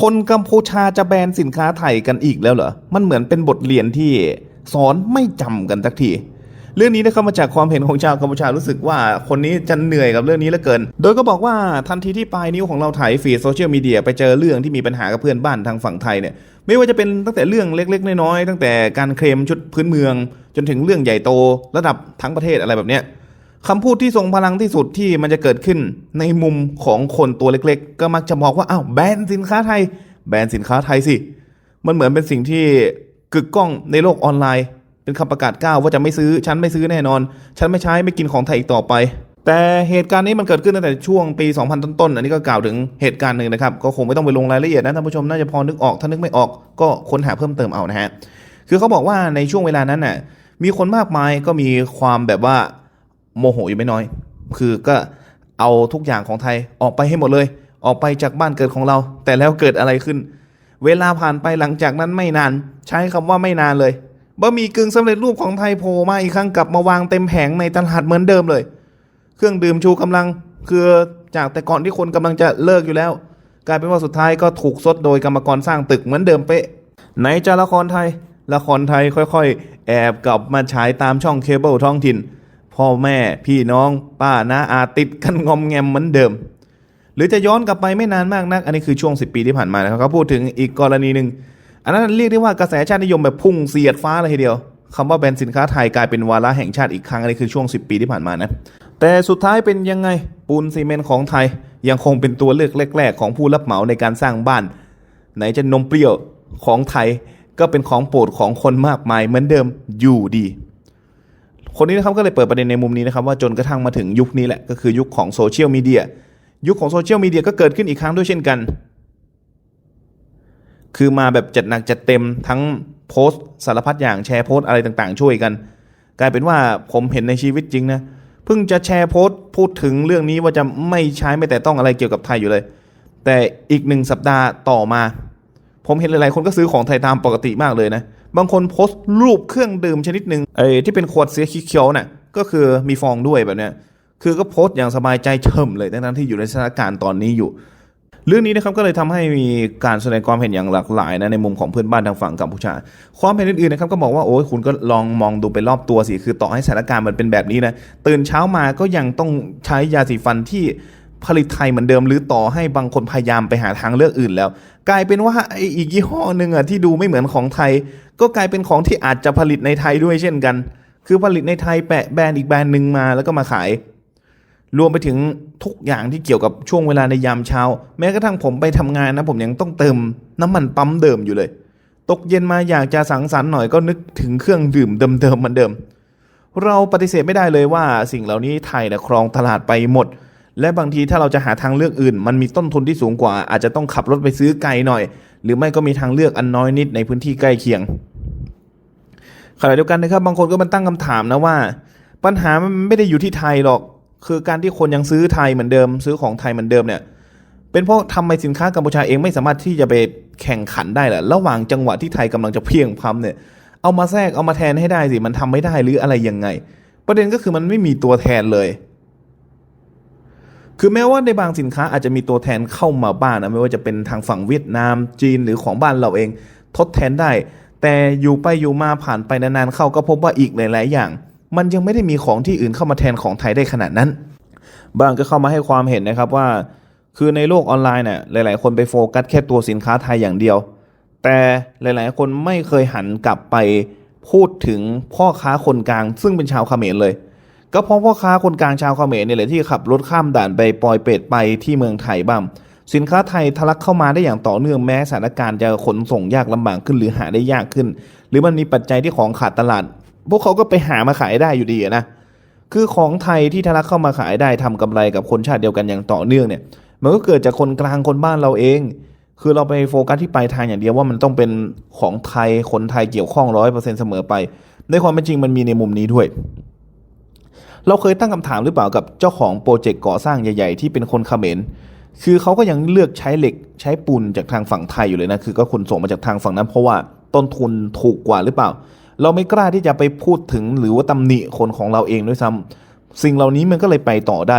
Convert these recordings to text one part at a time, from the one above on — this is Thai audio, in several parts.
คนกัมพูชาจะแบนสินค้าไทยกันอีกแล้วเหรอ มันเหมือนเป็นบทเรียนที่สอนไม่จำกันสักทีเรื่องนี้นะครับมาจากความเห็นของชาวกัมพูชารู้สึกว่าคนนี้จะเหนื่อยกับเรื่องนี้เหลือเกิน โดยก็บอกว่าทันทีที่ปลายนิ้วของเราถ่ายฟีดโซเชียลมีเดียไปเจอเรื่องที่มีปัญหากับเพื่อนบ้านทางฝั่งไทยเนี่ยไม่ว่าจะเป็นตั้งแต่เรื่องเล็ก ๆ น้อยๆตั้งแต่การเคลมชุดพื้นเมือง จนถึงเรื่องใหญ่โต ระดับทั้งประเทศอะไรแบบเนี้ย คำพูดที่ทรงพลังที่สุดที่มันจะเกิดขึ้นในมุมของคนตัวเล็กๆ ก็มักจะบอกว่าอ้าวแบนสินค้าไทย แบนสินค้าไทยสิมันเหมือนเป็นสิ่งที่กึกก้องในโลกออนไลน์ เป็นคำประกาศก้าวว่าจะไม่ซื้อฉันไม่ซื้อแน่นอน ฉันไม่ใช้ไม่กินของไทยอีกต่อไป แต่เหตุการณ์นี้มันเกิดขึ้นตั้งแต่ช่วงปี 2000 ต้นๆอันนี้ก็กล่าวถึงเหตุการณ์หนึ่งนะครับก็คงไม่ต้องไปลงรายละเอียดนะท่านผู้ชมน่าจะพอนึกออกถ้านึกไม่ออกก็ค้นหาเพิ่มเติมเอานะฮะคือเขาบอกว่าในช่วงเวลานั้นน่ะมีคนมากมายก็มีความแบบว่า โมโหอยู่ไม่น้อย คือก็เอาทุกอย่างของไทยออกไปให้หมดเลย ออกไปจากบ้านเกิดของเรา แต่แล้วเกิดอะไรขึ้น เวลาผ่านไปหลังจากนั้นไม่นาน ใช้คำว่าไม่นานเลยบะหมี่กึ่งสำเร็จรูปของไทยโผล่มาอีกครั้งกลับมาวางเต็มแผงในตลาดเหมือนเดิมเลย เครื่องดื่มชูกำลังคือจากแต่ก่อนที่คนกำลังจะเลิกอยู่แล้ว กลายเป็นว่าสุดท้ายก็ถูกซดโดยกรรมกรสร้างตึกเหมือนเดิมเป๊ะไหนจะละครไทย ละครไทยค่อยๆ แอบกลับมาฉายตามช่องเคเบิลท้องถิ่น พ่อแม่พี่น้องป้าน้าอาติดกันงอมแงมเหมือนเดิม หรือจะย้อนกลับไปไม่นานมากนัก อันนี้คือช่วง 10 ปีที่ผ่านมานะครับเขาพูดถึงอีกกรณีหนึ่งอันนั้นเรียกได้ว่ากระแสชาตินิยมแบบพุ่งเสียดฟ้าเลยทีเดียวคำว่าแบรนด์สินค้าไทยกลายเป็นวาระแห่งชาติอีกครั้งอันนี้คือช่วง 10 ปีที่ผ่านมานะแต่สุดท้ายเป็นยังไงปูนซีเมนต์ของไทย ยังคงเป็นตัวเลือกแรก ๆ ของผู้รับเหมาในการสร้างบ้าน ไหนจะนมเปรี้ยวของไทยก็เป็นของโปรดของคนมากมายเหมือนเดิมอยู่ดี คนนี้นะครับก็เลยเปิดประเด็นในมุมนี้นะครับว่าจนกระทั่งมาถึงยุคนี้แหละก็คือยุคของโซเชียลมีเดียยุคของโซเชียลมีเดียก็เกิดขึ้นอีกครั้งด้วยเช่นกัน คือมาแบบจัดหนักจัดเต็มทั้งโพสต์สารพัดอย่างแชร์โพสต์อะไรต่างๆ ช่วยกัน กลายเป็นว่าผมเห็นในชีวิตจริงนะเพิ่งจะแชร์โพสต์พูดถึงเรื่องนี้ว่าจะไม่ใช้ไม่แต่ต้องอะไรเกี่ยวกับไทยอยู่เลย แต่อีกหนึ่งสัปดาห์ต่อมา ผมเห็นหลายๆคนก็ซื้อของไทยตามปกติมากเลยนะ บางคนโพสต์รูปเครื่องดื่มชนิดหนึ่งไอ้ที่เป็นขวดเสีเขียวๆน่ะก็คือมีฟองด้วยแบบเนี้ยคือก็โพสต์อย่างสบายใจเฉิมเลยทั้งที่อยู่ในสถานการณ์ตอนนี้อยู่ เรื่องนี้นะครับก็เลยทำให้มีการแสดงความเห็นอย่างหลากหลายนะในมุมของเพื่อนบ้านทางฝั่งกัมพูชา ความเห็นอื่นๆนะครับก็บอกว่าโอ้ยคุณก็ลองมองดูไปรอบตัวสิคือต่อให้สถานการณ์มันเป็นแบบนี้นะตื่นเช้ามาก็ยังต้องใช้ยาสีฟันที่ ผลิตไทยเหมือนเดิมหรือต่อให้บางคนพยายามไปหาทางเลือกอื่นแล้ว กลายเป็นว่าไอ้อีกยี่ห้อหนึ่งอะที่ดูไม่เหมือนของไทย ก็กลายเป็นของที่อาจจะผลิตในไทยด้วยเช่นกัน คือผลิตในไทยแปะแบรนด์อีกแบรนด์หนึ่งมาแล้วก็มาขาย รวมไปถึงทุกอย่างที่เกี่ยวกับช่วงเวลาในยามเช้า แม้กระทั่งผมไปทำงานนะผมยังต้องเติมน้ำมันปั๊มเดิมอยู่เลย ตกเย็นมาอยากจะสังสรรค์หน่อยก็นึกถึงเครื่องดื่มเดิมๆเหมือนเดิมเราปฏิเสธไม่ได้เลยว่าสิ่งเหล่านี้ไทยนะครองตลาดไปหมด และบางทีถ้าเราจะหาทางเลือกอื่น มันมีต้นทุนที่สูงกว่า อาจจะต้องขับรถไปซื้อไกลหน่อย หรือไม่ก็มีทางเลือกอันน้อยนิดในพื้นที่ใกล้เคียงขณะเดียวกันนะครับบางคนก็มันตั้งคำถามนะว่า ปัญหามันไม่ได้อยู่ที่ไทยหรอก คือการที่คนยังซื้อไทยเหมือนเดิม ซื้อของไทยเหมือนเดิมเนี่ยเป็นเพราะทำไมสินค้ากัมพูชาเองไม่สามารถที่จะไปแข่งขันได้ล่ะระหว่างจังหวะที่ไทยกำลังจะเพียงพล้ำเนี่ยเอามาแทรกเอามาแทนให้ได้สิมันทำไม่ได้หรืออะไรยังไง ประเด็นก็คือมันไม่มีตัวแทนเลย คือแม้ว่าในบางสินค้าอาจจะมีตัวแทนเข้ามาบ้างนะไม่ว่าจะเป็นทางฝั่งเวียดนามจีนหรือของบ้านเราเอง ทดแทนได้ แต่อยู่ไปอยู่มาผ่านไปนานๆเข้าก็พบว่าอีกหลายๆอย่าง มันยังไม่ได้มีของที่อื่นเข้ามาแทนของไทยได้ขนาดนั้น บางก็เข้ามาให้ความเห็นนะครับว่า คือในโลกออนไลน์เนี่ยหลาย ๆ คนไปโฟกัสแค่ตัวสินค้าไทยอย่างเดียว แต่หลายๆ คนไม่เคยหันกลับไปพูดถึงพ่อค้าคนกลาง ซึ่งเป็นชาวเขมรเลย ก็เพราะพ่อค้าคนกลางชาวเขมรเนี่ยแหละที่ขับรถข้ามด่านไปปล่อยเป็ดไปที่เมืองไทยบ้าง สินค้าไทยทะลักเข้ามาได้อย่างต่อเนื่องแม้สถานการณ์จะขนส่งยากลำบากขึ้นหรือหาได้ยากขึ้น หรือมันมีปัจจัยที่ของขาดตลาด พวกเขาก็ไปหามาขายได้อยู่ดีนะคือของไทยที่ทะลักเข้ามาขายได้ทำกำไรกับคนชาติเดียวกันอย่างต่อเนื่องเนี่ย มันก็เกิดจากคนกลางคนบ้านเราเอง คือเราไปโฟกัสที่ปลายทางอย่างเดียวว่ามันต้องเป็นของไทยคนไทยเกี่ยวข้องร้อยเปอร์เซ็นต์เสมอไป ในความเป็นจริงมันมีในมุมนี้ด้วย เราเคยตั้งคำถามหรือเปล่ากับเจ้าของโปรเจกต์ก่อสร้างใหญ่ๆ ที่เป็นคนเขมรคือเขาก็ยังเลือกใช้เหล็กใช้ปูนจากทางฝั่งไทยอยู่เลยนะคือก็ขนส่งมาจากทางฝั่งนั้น เพราะว่าต้นทุนถูกกว่าหรือเปล่า เราไม่กล้าที่จะไปพูดถึงหรือว่าตำหนิคนของเราเองด้วยซ้ำสิ่งเหล่านี้มันก็เลยไปต่อได้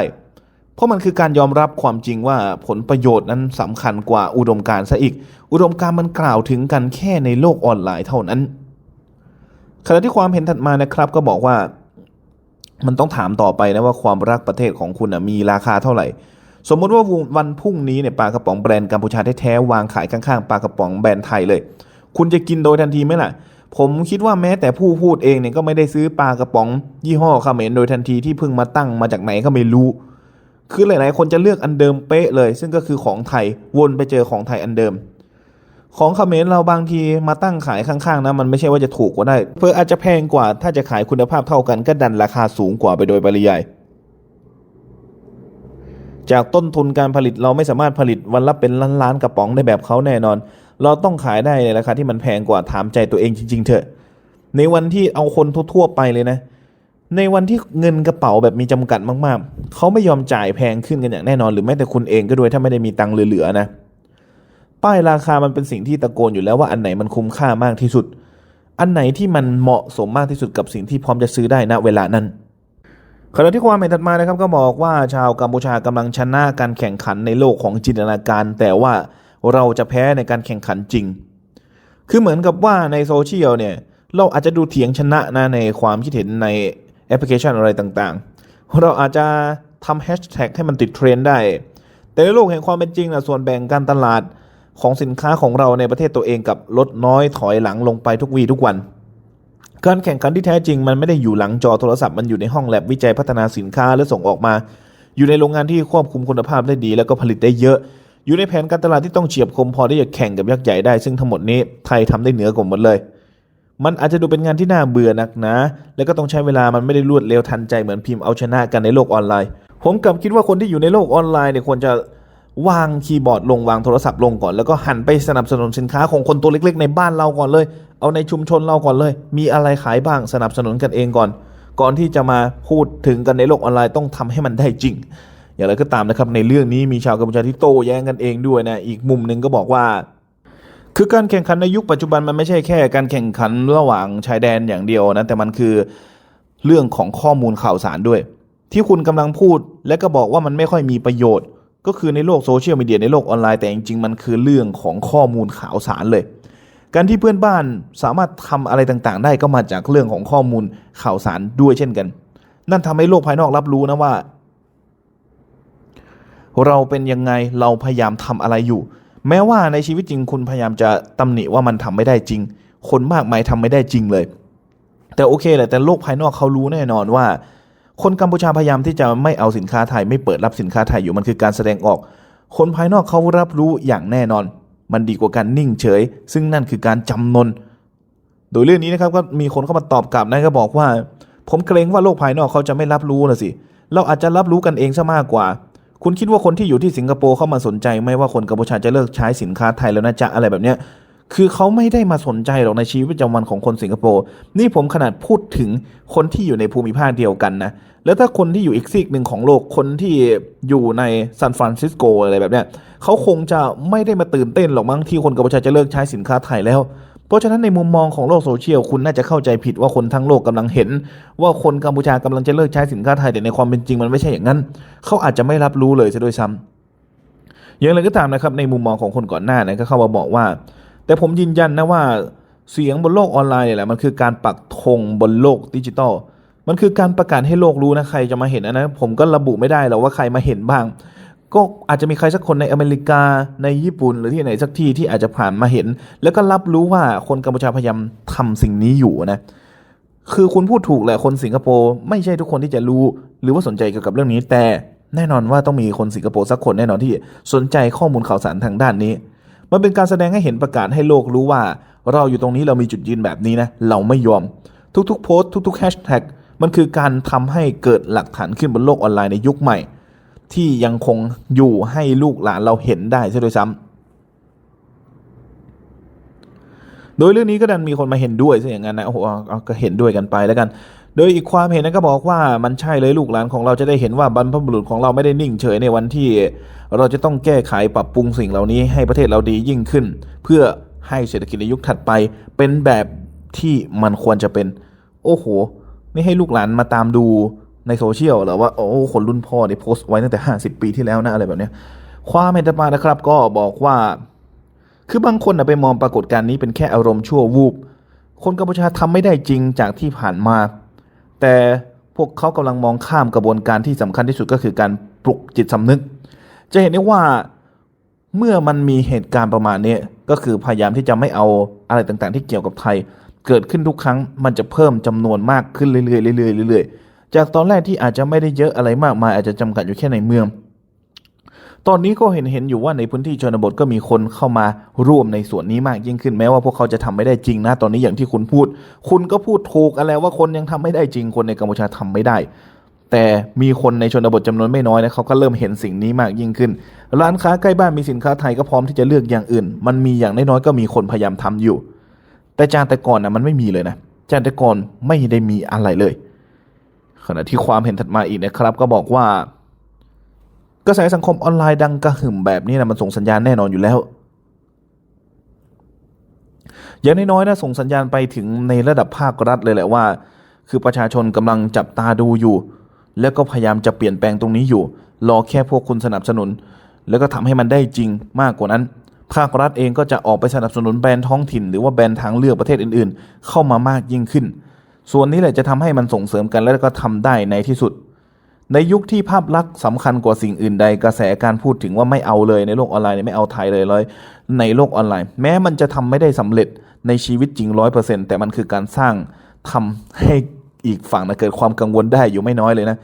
เพราะมันคือการยอมรับความจริงว่าผลประโยชน์นั้นสำคัญกว่าอุดมการณ์ซะอีก อุดมการณ์มันกล่าวถึงกันแค่ในโลกออนไลน์เท่านั้นขณะที่ความเห็นถัดมานะครับก็บอกว่า มันต้องถามต่อไปนะว่าความรักประเทศของคุณนะมีราคาเท่าไหร่ สมมติว่าวันพรุ่งนี้เนี่ยปลากระป๋องแบรนด์กัมพูชาแท้ๆวางขายข้างๆปลากระป๋องแบรนด์ไทยเลย คุณจะกินโดยทันทีไหมล่ะ ผมคิดว่าแม้แต่ผู้พูดเองเนี่ยก็ไม่ได้ซื้อปลากระป๋อง ยี่ห้อเขมรโดยทันทีที่เพิ่งมาตั้งมาจากไหนก็ไม่รู้คือหลายๆ คนจะเลือกอันเดิมเป๊ะเลย ซึ่งก็คือของไทยวนไปเจอของไทยอันเดิม ของเขมรเราบางทีมาตั้งขายข้างๆนะมันไม่ใช่ว่าจะถูกกว่าได้ เพื่ออาจจะแพงกว่าถ้าจะขายคุณภาพเท่ากันก็ดันราคาสูงกว่าไปโดยปริยายจากต้นทุนการผลิตเราไม่สามารถผลิตวันละเป็นล้านๆกระป๋องได้แบบเขาแน่นอน เราต้องขายได้ในราคาที่มันแพงกว่าถามใจตัวเองจริง ๆ เถอะ ในวันที่เอาคนทั่วๆไปเลยนะ ในวันที่เงินกระเป๋าแบบมีจำกัดมากๆ เขาไม่ยอมจ่ายแพงขึ้นกันอย่างแน่นอน หรือแม้แต่คุณเองก็ด้วยถ้าไม่ได้มีตังค์เหลือๆนะ ป้ายราคามันเป็นสิ่งที่ตะโกนอยู่แล้วว่าอันไหนมันคุ้มค่ามากที่สุด อันไหนที่มันเหมาะสมมากที่สุดกับสิ่งที่พร้อมจะซื้อได้ณเวลานั้นขณะที่ความเห็นถัดมานะครับก็บอกว่าชาวกัมพูชากำลังชนะการแข่งขันในโลกของจินตนาการ แต่ว่าเราจะแพ้ในการแข่งขันจริง คือเหมือนกับว่าในโซเชียลเนี่ยเราอาจจะดูเถียงชนะนะในความคิดเห็นในแอปพลิเคชันอะไรต่างๆ เราอาจจะทำแฮชแท็กให้มันติดเทรนด์ได้ แต่ในโลกแห่งความเป็นจริงนะส่วนแบ่งการตลาด ของสินค้าของเราในประเทศตัวเองกับลดน้อยถอยหลังลงไปทุกวีทุกวัน การแข่งขันที่แท้จริงมันไม่ได้อยู่หลังจอโทรศัพท์มันอยู่ในห้องแลบวิจัยพัฒนาสินค้าและส่งออกมา อยู่ในโรงงานที่ควบคุมคุณภาพได้ดี แล้วก็ผลิตได้เยอะ อยู่ในแผนการตลาดที่ต้องเฉียบคมพอที่จะแข่งกับยักษ์ใหญ่ได้ ซึ่งทั้งหมดนี้ไทยทำได้เหนือกว่าหมดเลยมันอาจจะดูเป็นงานที่น่าเบื่อนักนะ แล้วก็ต้องใช้เวลา มันไม่ได้รวดเร็วทันใจเหมือนพิมพ์เอาชนะกันในโลกออนไลน์ ผมกลับคิดว่าคนที่อยู่ในโลกออนไลน์เนี่ยควรจะ วางคีย์บอร์ดลงวางโทรศัพท์ลงก่อนแล้วก็หันไปสนับสนุนสินค้าของคนตัวเล็กๆ ในบ้านเราก่อนเลย เอาในชุมชนเราก่อนเลย มีอะไรขายบ้างสนับสนุนกันเองก่อน ก่อนที่จะมาพูดถึงกันในโลกออนไลน์ต้องทำให้มันได้จริง อย่างไรก็ตามนะครับในเรื่องนี้มีชาวกัมพูชาที่โต้แย้งกันเองด้วยนะอีกมุมหนึ่งก็บอกว่าคือการแข่งขันในยุคปัจจุบันมันไม่ใช่แค่การแข่งขันระหว่างชายแดนอย่างเดียวนะแต่มันคือเรื่องของข้อมูลข่าวสารด้วย ที่คุณกำลังพูดและก็บอกว่ามันไม่ค่อยมีประโยชน์ ก็คือในโลกโซเชียลมีเดียในโลกออนไลน์แต่จริงๆ มันคือเรื่องของข้อมูลข่าวสารเลย การที่เพื่อนบ้านสามารถทำอะไรต่างๆ ได้ก็มาจากเรื่องของข้อมูลข่าวสารด้วยเช่นกัน นั่นทำให้โลกภายนอกรับรู้นะว่า เราเป็นยังไงเราพยายามทำอะไรอยู่ แม้ว่าในชีวิตจริงคุณพยายามจะตำหนิว่ามันทำไม่ได้จริง คนมากมายทำไม่ได้จริงเลย แต่โอเคแหละแต่โลกภายนอกเขารู้แน่นอนว่า คนกัมพูชาพยายามที่จะไม่เอาสินค้าไทยไม่เปิดรับสินค้าไทยอยู่มันคือการแสดงออก คนภายนอกเขารับรู้อย่างแน่นอน มันดีกว่าการนิ่งเฉย ซึ่งนั่นคือการจำนน โดยเรื่องนี้นะครับก็มีคนเข้ามาตอบกลับนะก็บอกว่า ผมเกรงว่าโลกภายนอกเขาจะไม่รับรู้นะสิเราอาจจะรับรู้กันเองซะมากกว่า คุณคิดว่าคนที่อยู่ที่สิงคโปร์เข้ามาสนใจไหมว่าคนกัมพูชาจะเลิกใช้สินค้าไทยแล้วนะจ๊ะอะไรแบบเนี้ย คือเขาไม่ได้มาสนใจหรอกในชีวิตประจำวันของคนสิงคโปร์นี่ผมขนาดพูดถึงคนที่อยู่ในภูมิภาคเดียวกันนะแล้วถ้าคนที่อยู่อีกซีกหนึ่งของโลกคนที่อยู่ในซานฟรานซิสโกอะไรแบบเนี้ยเขาคงจะไม่ได้มาตื่นเต้นหรอกมั้งที่คนกัมพูชาจะเลิกใช้สินค้าไทยแล้วเพราะฉะนั้นในมุมมองของโลกโซเชียลคุณน่าจะเข้าใจผิดว่าคนทั้งโลกกำลังเห็น ว่าคนกัมพูชากำลังจะเลิกใช้สินค้าไทยแต่ในความเป็นจริงมันไม่ใช่อย่างนั้น เขาอาจจะไม่รับรู้เลยซะด้วยซ้ำอย่างไรก็ตามนะครับในมุมมองของคนก่อนหน้านะก็เข้ามาบอกว่า แต่ผมยืนยันนะว่าเสียงบนโลกออนไลน์เนี่ยแหละมันคือการปักธงบนโลกดิจิตอลมันคือการประกาศให้โลกรู้นะใครจะมาเห็นนะนะผมก็ระบุไม่ได้หรอกว่าใครมาเห็นบ้าง ก็อาจจะมีใครสักคนในอเมริกาในญี่ปุ่น หรือที่ไหนสักที่ที่อาจจะผ่านมาเห็น แล้วก็รับรู้ว่าคนกัมพูชาพยายามทำสิ่งนี้อยู่นะคือคุณพูดถูกแหละคนสิงคโปร์ไม่ใช่ทุกคนที่จะรู้ หรือว่าสนใจเกี่ยวกับเรื่องนี้แต่แน่นอนว่าต้องมีคนสิงคโปร์สักคนแน่นอนที่สนใจข้อมูลข่าวสารทางด้านนี้ มันเป็นการแสดงให้เห็นประกาศให้โลกรู้ว่า เราอยู่ตรงนี้เรามีจุดยืนแบบนี้นะ เราไม่ยอม ทุกๆ โพสต์ทุกๆแฮชแท็กมันคือการทำให้เกิดหลักฐานขึ้นบนโลกออนไลน์ในยุคใหม่ ที่ยังคงอยู่ให้ลูกหลานเราเห็นได้ซะด้วยซ้ำโดยเรื่องนี้ก็ดันมีคนมาเห็นด้วยซะอย่างนั้นนะโอ้โหก็เห็นด้วยกันไปแล้วกัน โดยอีกความเห็นนั้นก็บอกว่ามันใช่เลยลูกหลานของเราจะได้เห็นว่าบรรพบุรุษของเราไม่ได้นิ่งเฉยในวันที่ เราจะต้องแก้ไขปรับปรุงสิ่งเหล่านี้ให้ประเทศเราดียิ่งขึ้น เพื่อให้เศรษฐกิจในยุคถัดไป เป็นแบบที่มันควรจะเป็น โอ้โห นี่ให้ลูกหลานมาตามดูในโซเชียลหรอว่าโอ้คนรุ่นพ่อได้โพสต์ไว้ตั้งแต่ 50 ปีที่แล้วนะอะไรแบบเนี้ยความเห็นต่อมานะครับ ก็บอกว่า คือบางคนไปมองปรากฏการณ์นี้เป็นแค่อารมณ์ชั่ววูบคนกัมพูชาทำไม่ได้จริงจากที่ผ่านมา แต่พวกเขากำลังมองข้ามกระบวนการที่สำคัญที่สุดก็คือการปลุกจิตสำนึก จะเห็นได้ว่าเมื่อมันมีเหตุการณ์ประมาณนี้ก็คือพยายามที่จะไม่เอาอะไรต่างๆ ที่เกี่ยวกับไทย เกิดขึ้นทุกครั้งมันจะเพิ่มจำนวนมากขึ้นเรื่อยๆเรื่อยๆเรื่อยๆจากตอนแรกที่อาจจะไม่ได้เยอะอะไรมากมายอาจจะจำกัดอยู่แค่ในเมือง ตอนนี้ก็เห็นเห็นอยู่ว่าในพื้นที่ชนบทก็มีคนเข้ามาร่วมในส่วนนี้มากยิ่งขึ้นแม้ว่าพวกเขาจะทำไม่ได้จริงนะตอนนี้อย่างที่คุณพูด คุณก็พูดถูกอะไรว่าคนยังทำไม่ได้จริงคนในกัมพูชาทำไม่ได้ แต่มีคนในชนบทจำนวนไม่น้อยนะเขาก็เริ่มเห็นสิ่งนี้มากยิ่งขึ้น ร้านค้าใกล้บ้านมีสินค้าไทยก็พร้อมที่จะเลือกอย่างอื่น มันมีอย่างน้อยๆก็มีคนพยายามทำอยู่ แต่จานแต่ก่อนนะมันไม่มีเลยนะจานแต่ก่อนไม่ได้มีอะไรเลย ขณะที่ความเห็นถัดมาอีกนะครับ ก็บอกว่า กระแสสังคมออนไลน์ดังกระหึ่มแบบนี้นะมันส่งสัญญาณแน่นอนอยู่แล้ว อย่างน้อยๆนะส่งสัญญาณไปถึงในระดับภาครัฐเลยแหละว่า คือประชาชนกำลังจับตาดูอยู่ แล้วก็พยายามจะเปลี่ยนแปลงตรงนี้อยู่ รอแค่พวกคุณสนับสนุน แล้วก็ทำให้มันได้จริงมากกว่านั้น ภาครัฐเองก็จะออกไปสนับสนุนแบรนด์ท้องถิ่น หรือว่าแบรนด์ทางเลือกประเทศอื่น ๆ เข้ามามากยิ่งขึ้น ส่วนนี้แหละจะทำให้มันส่งเสริมกันและก็ทำได้ในที่สุด ในยุคที่ภาพลักษณ์สำคัญกว่าสิ่งอื่นใดกระแสการพูดถึงว่าไม่เอาเลยในโลกออนไลน์เนี่ยไม่เอาไทยเลยเลยในโลกออนไลน์ แม้มันจะทำไม่ได้สำเร็จในชีวิตจริงร้อยเปอร์เซ็นแต่มันคือการสร้างทำให้อีกฝั่งนะเกิดความกังวลได้อยู่ไม่น้อยเลยนะ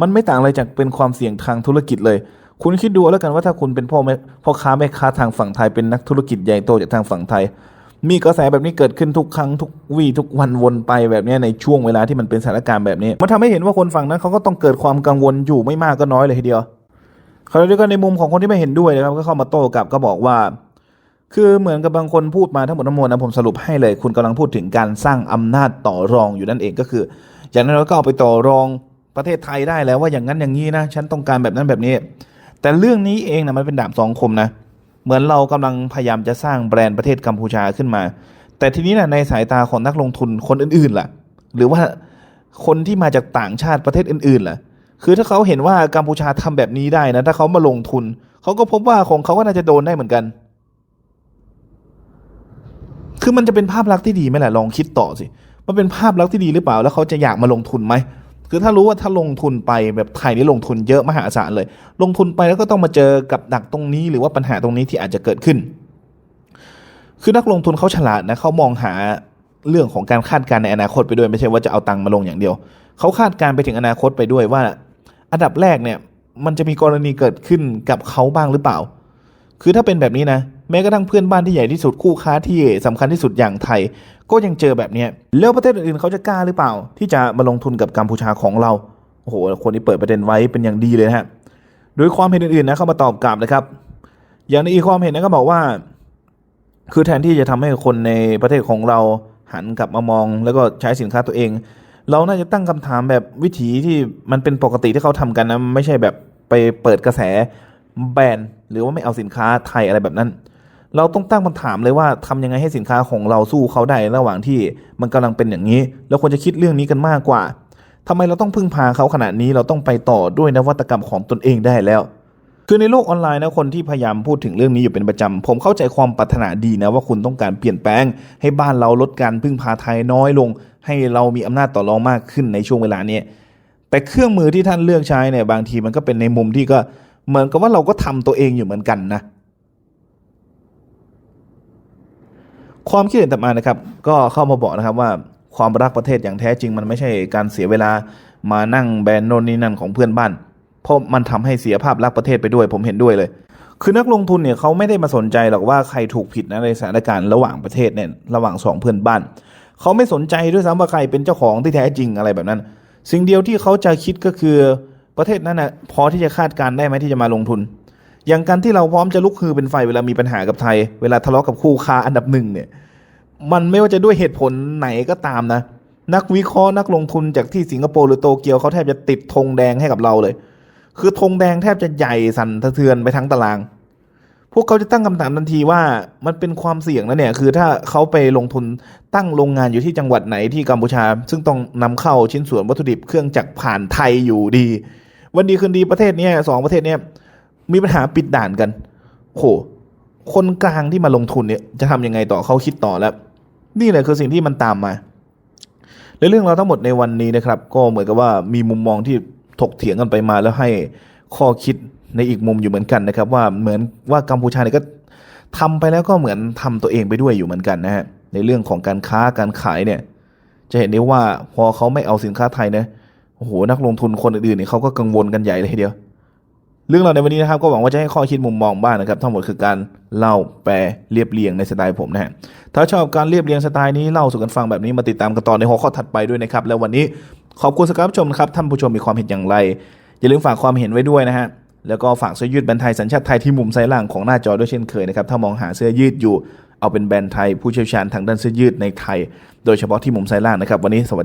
มันไม่ต่างอะไรจากเป็นความเสี่ยงทางธุรกิจเลย คุณคิดดูแล้วกันว่าถ้าคุณเป็นพ่อแม่พ่อค้าแม่ค้าทางฝั่งไทยเป็นนักธุรกิจใหญ่โตจากทางฝั่งไทย มีกระแสแบบนี้เกิดขึ้นทุกครั้งทุกวี่ทุกวันวนไปแบบนี้ในช่วงเวลาที่มันเป็นสถานการณ์แบบนี้ มันทำให้เห็นว่าคนฝั่งนั้นเขาก็ต้องเกิดความกังวลอยู่ไม่มากก็น้อยเลยทีเดียวขณะเดียวกันในมุมของคนที่ไม่เห็นด้วยนะครับก็เข้ามาโต้กลับก็บอกว่า คือเหมือนกับบางคนพูดมาทั้งหมดทั้งมวลนะผมสรุปให้เลย คุณกำลังพูดถึงการสร้างอำนาจต่อรองอยู่นั่นเองก็คือ อย่างนั้นเราก็เอาไปต่อรองประเทศไทยได้แล้วว่าอย่างนั้นอย่างนี้นะฉันต้องการแบบนั้นแบบนี้ แต่เรื่องนี้เองนะมันเป็นดาบสองคมนะ เหมือนเรากำลังพยายามจะสร้างแบรนด์ประเทศกัมพูชาขึ้นมา แต่ทีนี้นะในสายตาของนักลงทุนคนอื่นๆล่ะ หรือว่าคนที่มาจากต่างชาติประเทศอื่นๆล่ะ คือถ้าเขาเห็นว่ากัมพูชาทำแบบนี้ได้นะ ถ้าเขามาลงทุน เขาก็พบว่าของเขาก็น่าจะโดนได้เหมือนกัน คือมันจะเป็นภาพลักษณ์ที่ดีไหมล่ะลองคิดต่อสิ มันเป็นภาพลักษณ์ที่ดีหรือเปล่า แล้วเขาจะอยากมาลงทุนไหม คือถ้ารู้ว่าถ้าลงทุนไปแบบไทยนี่ลงทุนเยอะมหาศาลเลย ลงทุนไปแล้วก็ต้องมาเจอกับดักตรงนี้ หรือว่าปัญหาตรงนี้ที่อาจจะเกิดขึ้น คือนักลงทุนเขาฉลาดนะเขามองหาเรื่องของการคาดการณ์ในอนาคตไปด้วยไม่ใช่ว่าจะเอาตังค์มาลงอย่างเดียว เขาคาดการณ์ไปถึงอนาคตไปด้วยว่า อันดับแรกเนี่ยมันจะมีกรณีเกิดขึ้นกับเขาบ้างหรือเปล่า คือถ้าเป็นแบบนี้นะ แม้กระทั่งเพื่อนบ้านที่ใหญ่ที่สุดคู่ค้าที่สำคัญที่สุดอย่างไทย ก็ยังเจอแบบนี้แล้วประเทศอื่นๆเขาจะกล้าหรือเปล่า ที่จะมาลงทุนกับกัมพูชาของเราโอ้โหคนที่เปิดประเด็นไว้เป็นอย่างดีเลยนะฮะโดยความเห็นอื่นๆนะเข้ามาตอบกลับนะครับ อย่างในอีกความเห็นนะก็บอกว่า คือแทนที่จะทำให้คนในประเทศของเราหันกลับมามอง แล้วก็ใช้สินค้าตัวเอง เราน่าจะตั้งคำถามแบบวิถีที่มันเป็นปกติที่เขาทำกันนะไม่ใช่แบบไปเปิดกระแสแบนหรือว่าไม่เอาสินค้าไทยอะไรแบบนั้น เราต้องตั้งคำถามเลยว่าทำยังไงให้สินค้าของเราสู้เขาได้ระหว่างที่มันกำลังเป็นอย่างนี้แล้วควรจะคิดเรื่องนี้กันมากกว่าทำไมเราต้องพึ่งพาเขาขนาดนี้เราต้องไปต่อด้วยนวัตกรรมของตนเองได้แล้วคือในโลกออนไลน์นะคนที่พยายามพูดถึงเรื่องนี้อยู่เป็นประจำ ผมเข้าใจความปรารถนาดีนะว่าคุณต้องการเปลี่ยนแปลง ให้บ้านเราลดการพึ่งพาไทยน้อยลง ให้เรามีอำนาจต่อรองมากขึ้นในช่วงเวลานี้แต่เครื่องมือที่ท่านเลือกใช้เนี่ยบางทีมันก็เป็นในมุมที่ก็เหมือนกับว่าเราก็ทำตัวเองอยู่เหมือนกันนะ ความคิดเห็นต่อมานะครับ ก็เข้ามาบอกนะครับว่าความรักประเทศอย่างแท้จริง มันไม่ใช่การเสียเวลามานั่งแบนโน่นนี่นั่นของเพื่อนบ้าน เพราะมันทำให้เสียภาพลักษณ์ประเทศไปด้วย ผมเห็นด้วยเลย คือนักลงทุนเนี่ยเขาไม่ได้มาสนใจหรอกว่าใครถูกผิดนะในสถานการณ์ระหว่างประเทศเนี่ยระหว่างสองเพื่อนบ้านเขาไม่สนใจด้วยซ้ำว่าใครเป็นเจ้าของที่แท้จริงอะไรแบบนั้น สิ่งเดียวที่เขาจะคิดก็คือประเทศนั้นนะพอที่จะคาดการได้ไหมที่จะมาลงทุน อย่างการที่เราพร้อมจะลุกฮือเป็นไฟเวลามีปัญหากับไทย เวลาทะเลาะกับคู่ค้าอันดับหนึ่งเนี่ยมันไม่ว่าจะด้วยเหตุผลไหนก็ตามนะ นักวิเคราะห์นักลงทุนจากที่สิงคโปร์หรือโตเกียวเขาแทบจะติดธงแดงให้กับเราเลย คือธงแดงแทบจะใหญ่สั่นสะเทือนไปทั้งตาราง พวกเขาจะตั้งคำถามทันทีว่ามันเป็นความเสี่ยงนะเนี่ยคือถ้าเขาไปลงทุนตั้งโรงงานอยู่ที่จังหวัดไหนที่กัมพูชา ซึ่งต้องนำเข้าชิ้นส่วนวัตถุดิบเครื่องจักรผ่านไทยอยู่ดี วันดีคืนดีประเทศเนี้ยสองประเทศเนี้ย มีปัญหาปิดด่านกันโหคนกลางที่มาลงทุนเนี่ยจะทำยังไงต่อเขาคิดต่อแล้ว นี่แหละคือสิ่งที่มันตามมาและเรื่องเราทั้งหมดในวันนี้นะครับ ก็เหมือนกับว่ามีมุมมองที่ถกเถียงกันไปมาแล้วให้ข้อคิดในอีกมุมอยู่เหมือนกันนะครับ ว่าเหมือนว่ากัมพูชาเนี่ยก็ทำไปแล้วก็เหมือนทำตัวเองไปด้วยอยู่เหมือนกันนะฮะในเรื่องของการค้าการขายเนี่ย จะเห็นได้ว่าพอเขาไม่เอาสินค้าไทยนะโอ้โหนักลงทุนคนอื่นๆเนี่ยเขาก็กังวลกันใหญ่เลยทีเดียว เรื่องราวในวันนี้นะครับก็หวังว่าจะให้ข้อคิดมุมมองบ้างนะครับทั้งหมดคือการเล่าแปลเรียบเรียงในสไตล์ผมนะฮะถ้าชอบการเรียบเรียงสไตล์นี้เล่าสู่กันฟังแบบนี้มาติดตามกันต่อในหัวข้อถัดไปด้วยนะครับแล้ววันนี้ขอบคุณสำหรับชมนะครับท่านผู้ชมมีความเห็นอย่างไร อย่าลืมฝากความเห็นไว้ด้วยนะฮะแล้วก็ฝากเสื้อยืดแบรนด์ไทยสัญชาติไทยที่มุมซ้ายล่างของหน้าจอด้วยเช่นเคยนะครับถ้ามองหาเสื้อยืดอยู่เอาเป็นแบรนด์ไทยผู้เชี่ยวชาญทางด้านเสื้อยืดในไทย โดยเฉพาะที่มุมซ้ายล่างนะครับวันนี้สวัสดี